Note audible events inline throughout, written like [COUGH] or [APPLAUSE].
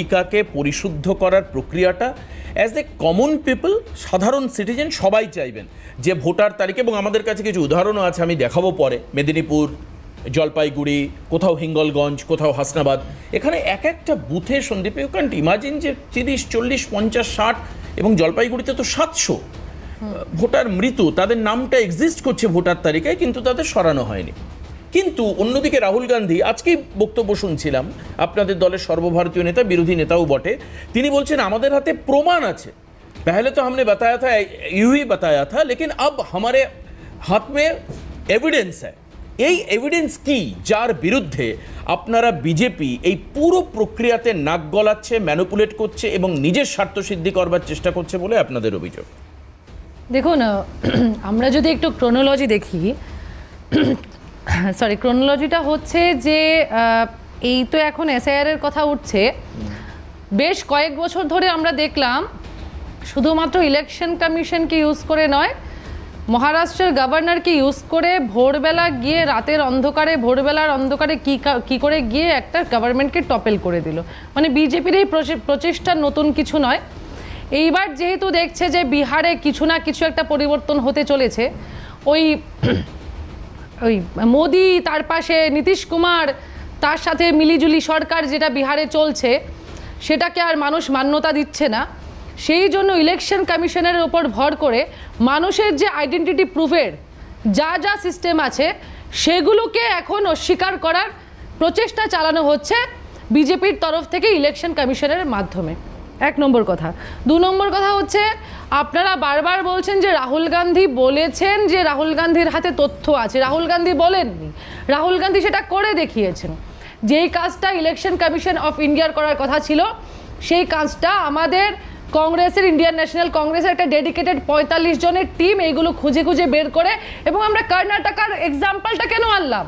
তালিকাকে পরিশুদ্ধ করার প্রক্রিয়াটা অ্যাজ এ কমন পিপল সাধারণ সিটিজেন সবাই চাইবেন যে ভোটার তালিকা এবং আমাদের কাছে কিছু উদাহরণও আছে আমি দেখাবো পরে। মেদিনীপুর জলপাইগুড়ি কোথাও হিঙ্গলগঞ্জ কোথাও হাসনাবাদ এখানে এক একটা বুথে সন্দীপ ইউ ক্যান্ট ইমাজিন যে তিরিশ চল্লিশ পঞ্চাশ ষাট এবং জলপাইগুড়িতে তো সাতশো ভোটার মৃত্যু তাদের নামটা এক্সিস্ট করছে ভোটার তালিকায় কিন্তু তাদের সরানো হয়নি। কিন্তু অন্যদিকে রাহুল গান্ধী আজকেই বক্তব্য শুনছিলাম আপনাদের দলের সর্বভারতীয় নেতা বিরোধী নেতাও বটে তিনি বলছেন আমাদের হাতে প্রমাণ আছে पहले तो हमने बताया था यूं ही बताया था लेकिन अब हमारे हाथ में এভিডেন্স है এই এভিডেন্স কি যার বিরুদ্ধে আপনারা বিজেপি এই পুরো প্রক্রিয়াতে নাক গলাচ্ছে ম্যানুপুলেট করছে এবং নিজের স্বার্থ সিদ্ধি করবার চেষ্টা করছে বলে আপনাদের অভিযোগ দেখুন আহ, আমরা যদি একটু ক্রোনোলজি দেখি [LAUGHS] সরি ক্রোনোলজিটা হচ্ছে যে এই তো এখন এসআইআর এর কথা উঠছে। বেশ কয়েক বছর ধরে আমরা দেখলাম, শুধুমাত্র ইলেকশন কমিশনকে ইউজ করে নয়, মহারাষ্ট্রের গভর্নরকে ইউজ করে ভোরবেলা গিয়ে রাতের অন্ধকারে, ভোরবেলার অন্ধকারে কী কা- করে গিয়ে একটা গভর্নমেন্টকে টপেল করে দিল। মানে বিজেপির এই প্রচে- প্রচেষ্টা নতুন কিছু নয়। এইবার যেহেতু দেখছে যে বিহারে কিছু না কিছু একটা পরিবর্তন হতে চলেছে, ওই ওই মোদি, তার পাশে নীতিশ কুমার, তার সাথে মিলিজুলি সরকার যেটা বিহারে চলছে, সেটাকে আর মানুষ মান্যতা দিচ্ছে না। সেই জন্য ইলেকশন কমিশনের ওপর ভর করে মানুষের যে আইডেন্টিটি প্রুফের যা যা সিস্টেম আছে, সেগুলোকে এখন অস্বীকার করার প্রচেষ্টা চালানো হচ্ছে বিজেপির তরফ থেকে ইলেকশন কমিশনের মাধ্যমে। এক নম্বর কথা। দু নম্বর কথা হচ্ছে আপনারা বারবার বলছেন যে রাহুল গান্ধী বলেছেন যে রাহুল গান্ধীর হাতে তথ্য আছে। রাহুল গান্ধী বলেননি। রাহুল গান্ধী সেটা করে দেখিয়েছেন। যেই কাজটা ইলেকশন কমিশন অফ ইন্ডিয়ার করার কথা ছিল, সেই কাজটা আমাদের কংগ্রেসের, ইন্ডিয়ান ন্যাশনাল কংগ্রেসের একটা ডেডিকেটেড পঁয়তাল্লিশ জনের টিম এইগুলো খুঁজে খুঁজে বের করে এবং আমরা কর্ণাটকার এক্সাম্পলটা কেন আনলাম?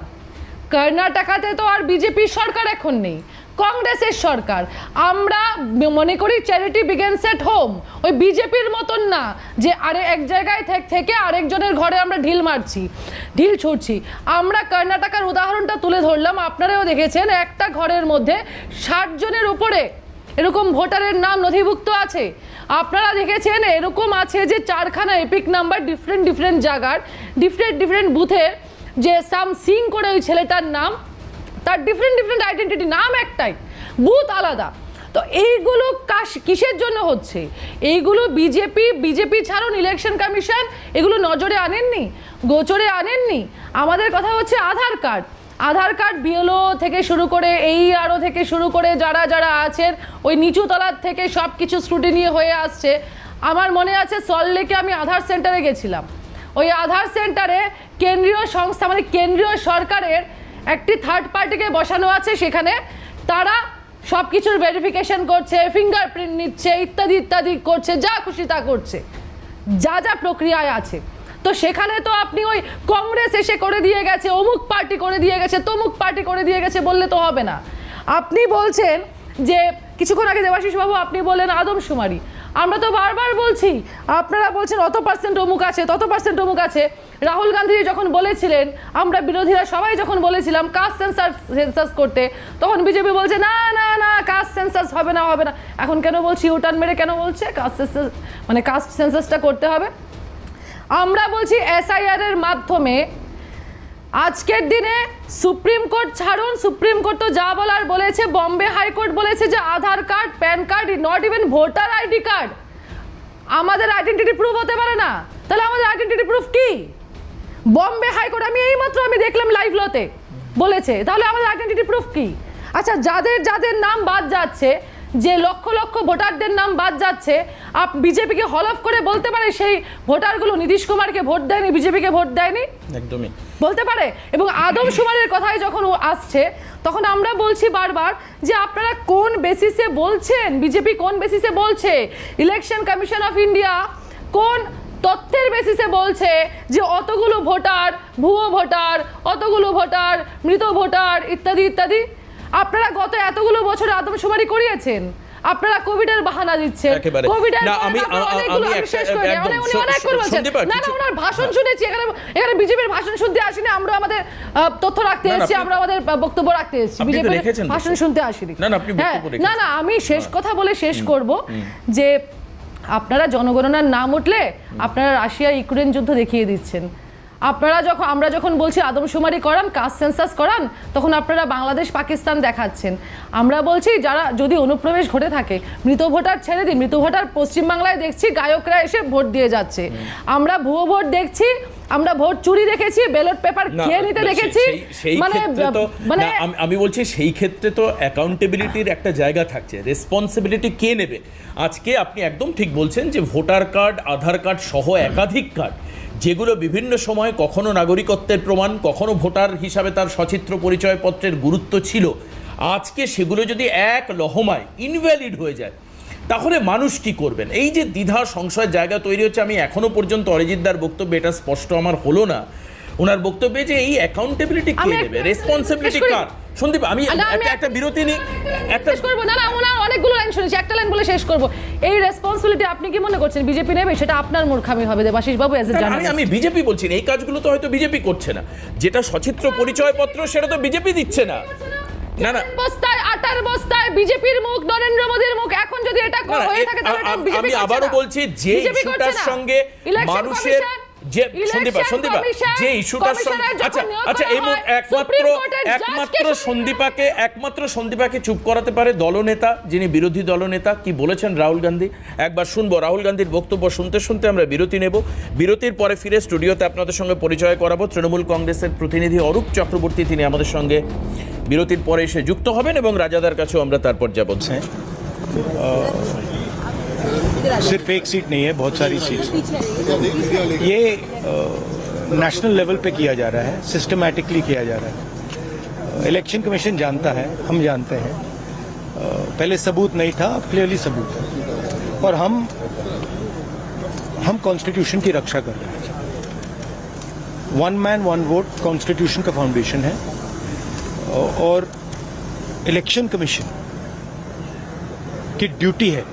কর্ণাটকাতে তো আর বিজেপির সরকার এখন নেই। কংগ্রেসের সরকার। আমরা মনে করি চ্যারিটি বিগেন্স এট হোম ওই বিজেপির মতন না, যে আরে এক জায়গায় থেক- থেকে আরেকজনের ঘরে আমরা ঢিল মারছি, ঢিল ছুটছি আমরা কর্ণাটকার উদাহরণটা তুলে ধরলাম, আপনারাও দেখেছেন, একটা ঘরের মধ্যে ষাট জনের উপরে এরকম ভোটারের নাম নথিভুক্ত আছে। আপনারা দেখেছেন, এরকম আছে যে চারখানা এপিক নাম্বার ডিফারেন্ট ডিফারেন্ট জায়গার ডিফারেন্ট ডিফারেন্ট বুথের যে সাম সিং করে ওই ছেলেটার নাম তার ডিফারেন্ট ডিফারেন্ট আইডেন্টিটি নাম একটাই, বুথ আলাদা। তো এইগুলো কাশ কিসের জন্য হচ্ছে? এইগুলো বিজেপি বিজেপি ছাড়ুন ইলেকশন কমিশন এগুলো নজরে আনেননি? গোচরে আনেননি? আমাদের কথা হচ্ছে Aadhaar card. Aadhaar card BLO থেকে শুরু করে এই আরও থেকে শুরু করে যারা যারা আছেন, ওই নিচু তলার থেকে সব কিছু স্ক্রুটিনি হয়ে আসছে। আমার মনে আছে সল্টলেকে আমি আধার সেন্টারে গেছিলাম। ওই আধার সেন্টারে কেন্দ্রীয় সংস্থা মানে কেন্দ্রীয় সরকারের একটি থার্ড পার্টিকে বসানো আছে সেখানে। তারা সব কিছুর ভেরিফিকেশন করছে ফিঙ্গারপ্রিন্ট নিচ্ছে, ইত্যাদি ইত্যাদি করছে, যা খুশি তা করছে। যা যা প্রক্রিয়ায় আছে। তো সেখানে তো আপনি ওই কংগ্রেস এসে করে দিয়ে গেছে, অমুক পার্টি করে দিয়ে গেছে, তমুক পার্টি করে দিয়ে গেছে বললে তো হবে না। আপনি বলছেন যে, কিছুক্ষণ আগে দেবাশিস বাবু আপনি বললেন আদমশুমারি। আমরা তো বারবার বলছি, আপনারা বলছেন অত পার্সেন্ট অমুক আছে, তত পার্সেন্ট অমুক আছে। রাহুল গান্ধী যখন বলেছিলেন, আমরা বিরোধীরা সবাই যখন বলেছিলাম কাস্ট সেন্সার সেন্সাস করতে, তখন বিজেপি বলছে, না না না কাস্ট সেন্সাস হবে না হবে না। এখন কেন বলছি ইউটার্ন মেরে কেন বলছে? কাস্ট সেন্সাস মানে কাস্ট সেন্সাসটা করতে হবে। আমরা বলছি এসআইআর এর মাধ্যমে আজকের দিনে সুপ্রিম কোর্ট ছাড়ুন, সুপ্রিম কোর্ট তো যা বলার বলেছে, বম্বে হাইকোর্ট বলেছে যে Aadhaar card, PAN card not even voter ID card. আমাদের আইডেন্টিটি প্রুফ হতে পারে না। তাহলে আমাদের আইডেন্টিটি প্রুফ কি? বম্বে হাইকোর্ট, আমি এইমাত্র আমি দেখলাম লাইভ লতে বলেছে। তাহলে আমাদের আইডেন্টিটি প্রুফ কি? আচ্ছা যাদের যাদের নাম বাদ যাচ্ছে, যে লক্ষ লক্ষ ভোটারদের নাম বাদ যাচ্ছে, আপ, বিজেপিকে হল অফ করে বলতে পারে সেই ভোটারগুলো নীতিশ কুমারকে ভোট দেয়নি, বিজেপিকে ভোট দেয়নি? একদমই। বলতে পারে? এবং আদম সুমারের কথাই যখন ও আসছে, তখন আমরা বলছি বারবার যে আপনারা কোন বেসিসে বলছেন? বিজেপি কোন বেসিসে বলছে? ইলেকশন কমিশন অফ ইন্ডিয়া কোন তথ্যের বেসিসে বলছে যে অতগুলো ভোটার ভুয়ো ভোটার, অতগুলো ভোটার মৃত ভোটার, ইত্যাদি ইত্যাদি? আপনারা গত এতগুলো বছর আদমশুমারি করিয়েছেন। আপনারা কোভিডের বাহানা দিচ্ছেন। কোভিডের না, আমি- আমি একটা- একদম। না না ওনার ভাষণ শুনেছি এখানে এখানে বিজেপির ভাষণ শুনতে আসিনি। আমরা আমাদের তথ্য রাখতে এসেছি আমরা আমাদের বক্তব্য রাখতে এসেছি। বিজেপির ভাষণ শুনতে আসিনি। না, না, আপনি হ্যাঁ, বক্তব্য না না আমি শেষ কথা বলে শেষ করব যে আপনারা জনগণনার নাম উঠলে আপনারা রাশিয়া ইউক্রেন যুদ্ধ দেখিয়ে দিচ্ছেন। আপনারা যখন আমরা যখন বলছি আদমশুমারি করান কাস্ট সেন্সাস করান তখন আপনারা বাংলাদেশ পাকিস্তান দেখাচ্ছেন। আমরা বলছি যারা যদি অনুপ্রবেশ ঘটে থাকে মৃত ভোটার ছেড়ে দিন মৃত ভোটার পশ্চিমবাংলায় দেখছি গায়করা এসে ভোট দিয়ে যাচ্ছে। আমরা ভুয়ো ভোট দেখছি আমরা ভোট চুরি দেখেছি ব্যালট পেপার খেয়ে নিতে দেখেছি। মানে মানে আমি- আমি বলছি সেই ক্ষেত্রে তো অ্যাকাউন্টেবিলিটির একটা জায়গা থাকছে। রেসপন্সিবিলিটি কে নেবে? আজকে আপনি একদম ঠিক বলছেন যে ভোটার কার্ড আধার কার্ড সহ একাধিক কার্ড। যেগুলো বিভিন্ন সময় কখনো নাগরিকত্বের প্রমাণ কখনো ভোটার হিসাবে তার সচিত্র পরিচয়পত্রের গুরুত্ব ছিল। আজকে সেগুলো যদি এক লহমায় ইনভ্যালিড হয়ে যায় তাহলে মানুষ কি করবেন? এই যে দ্বিধা সংশয়ের জায়গা তৈরি হচ্ছে আমি এখনও পর্যন্ত অরিজিৎদার বক্তব্যে এটা স্পষ্ট আমার হলো না। ওনার বক্তব্যে যে এই অ্যাকাউন্টেবিলিটি কে নেবে রেসপন্সিবিলিটি কার। সন্দীপ আমি একটা একটা বিরতি নিই। একটা করব না না ওনার অনেকগুলো লাইন শুনেছি। একটা বলে শেষ করব। এই রেসপন্সিবিলিটি আপনি কি মনে করছেন? বিজেপি নেবে? সেটা আপনার মূর্খামি হবে দেবাশিস বাবু এজ আমি আমি বিজেপি বলছি এই কাজগুলো তো হয়তো বিজেপি করছে না। যেটা সচিত্র পরিচয়পত্র সেটা তো বিজেপি দিচ্ছে না। না না। বস্তায় আটার বস্তায় বিজেপির মুখ নরেন্দ্র মোদির মুখ। এখন যদি এটা হয়ে থাকে তাহলে আমি আবারও বলছি যে ইস্যুটার সঙ্গে মানুষের যে সন্দীপা সন্দীপা যে ইস্যুটার সঙ্গে আচ্ছা আচ্ছা এই মুহূর্তে একমাত্র একমাত্র সন্দীপাকে একমাত্র সন্দীপাকে চুপ করাতে পারে দলনেতা যিনি বিরোধী দলনেতা। কি বলেছেন রাহুল গান্ধী? একবার শুনব। রাহুল গান্ধীর বক্তব্য শুনতে শুনতে আমরা বিরতি নেব। বিরতির পরে ফিরে স্টুডিওতে আপনাদের সঙ্গে পরিচয় করাবো। তৃণমূল কংগ্রেসের প্রতিনিধি অরূপ চক্রবর্তী তিনি আমাদের সঙ্গে। বিরতির পরে এসে যুক্ত হবেন এবং রাজাদার কাছেও আমরা তারপর যাব। अ, सिर्फ़ एक सीट नहीं है, बहुत सारी सीट ये नेशनल लेवल पे किया जा रहा है सिस्टमैटिकली किया जा रहा है। इलेक्शन कमीशन जानता है, हम जानते हैं। पहले सबूत नहीं था, अब क्लियरली सबूत है। और हम हम कॉन्स्टिट्यूशन की रक्षा कर रहे हैं। One man one vote constitution का फाउंडेशन है। और इलेक्शन कमीशन की ड्यूटी है।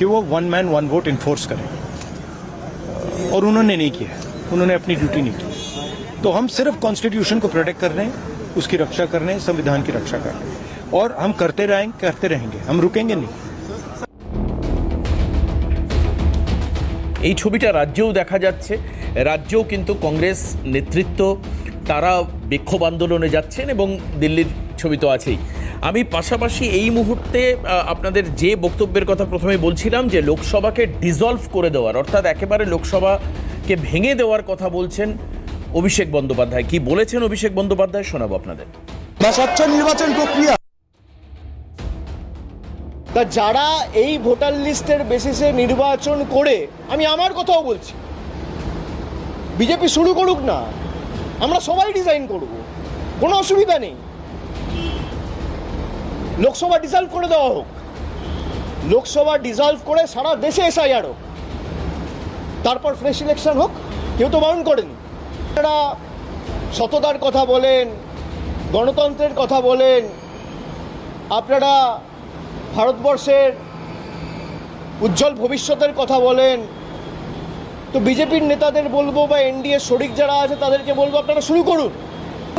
कि वो one man one vote enforce करें और उन्होंने नहीं किया उन्होंने अपनी ड्यूटी नहीं की तो हम सिर्फ कॉन्स्टिट्यूशन को प्रोटेक्ट कर रहे हैं उसकी रक्षा कर रहे हैं संविधान की रक्षा कर रहे हैं और हम करते रहेंगे करते रहेंगे हम रुकेंगे नहीं এই ছবিটা রাজ্যেও দেখা যাচ্ছে রাজ্যেও কিন্তু কংগ্রেস নেতৃত্ব তারা বিক্ষোভ আন্দোলনে যাচ্ছেন এবং দিল্লির ছবি তো আছেই আমি পাশাপাশি এই মুহূর্তে আপনাদের যে বক্তব্যের কথা প্রথমে বলছিলাম যে লোকসভাকে ডিজলভ করে দেওয়ার, অর্থাৎ একেবারে লোকসভাকে ভেঙে দেওয়ার কথা বলছেন অভিষেক বন্দ্যোপাধ্যায়। কি বলেছেন অভিষেক বন্দ্যোপাধ্যায়? শোনাবো আপনাদের। নির্বাচন প্রক্রিয়া। তা যারা এই ভোটার লিস্টের বেসিসে নির্বাচন করে, আমি আমার কথাও বলছি। বিজেপি শুরু করুক না, আমরা সবাই ডিজাইন করব। কোনো অসুবিধা নেই। লোকসভা ডিজলভ করে দেওয়া হোক। লোকসভা ডিজলভ করে সারা দেশে এসআইআর হোক। তারপর ফ্রেশ ইলেকশন হোক, কেউ তো বারণ করেনি। আপনারা সততার কথা বলেন, গণতন্ত্রের কথা বলেন, আপনারা ভারতবর্ষের উজ্জ্বল ভবিষ্যতের কথা বলেন, তো বিজেপির নেতাদের বলব বা এনডিএ শরিক যারা আছে তাদেরকে বলব আপনারা শুরু করুন।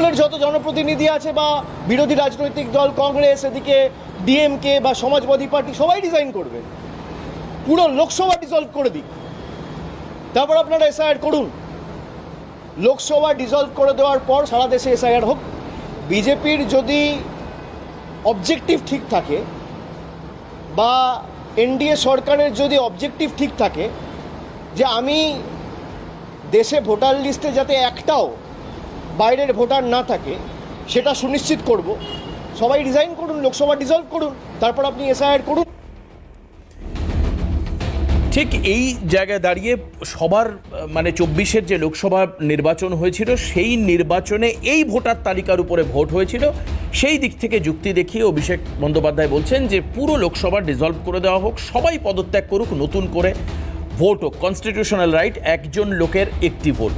যত জনপ্রতিনিধি আছে বা বিরোধী রাজনৈতিক দল, কংগ্রেস, এদিকে ডিএমকে বা সমাজবাদী পার্টি, সবাই ডিজাইন করবে। পুরো লোকসভা ডিজলভ করে দিক। তারপর আপনারা এসআইআর করুন। লোকসভা ডিজলভ করে দেওয়ার পর সারা দেশে এসআইআর হোক। বিজেপির যদি অবজেক্টিভ ঠিক থাকে বা এনডিএ সরকারের যদি অবজেক্টিভ ঠিক থাকে যে আমি দেশে ভোটার লিস্টে যাতে একটাও বাইরের ভোটার না থাকে, সেটা সুনিশ্চিত করব। সবাই রিজাইন করুন, লোকসভা ডিজলভ করুন, তারপর আপনি এসআইআর করুন। ঠিক এই জায়গায় দাঁড়িয়ে সবার মানে চব্বিশের যে লোকসভা নির্বাচন হয়েছিল, সেই নির্বাচনে এই ভোটার তালিকার উপরে ভোট হয়েছিল। সেই দিক থেকে যুক্তি দেখিয়ে অভিষেক বন্দ্যোপাধ্যায় বলছেন যে, পুরো লোকসভা ডিজলভ করে দেওয়া হোক, সবাই পদত্যাগ করুক, নতুন করে ভোট হোক। কনস্টিটিউশনাল রাইট একজন লোকের একটি ভোট।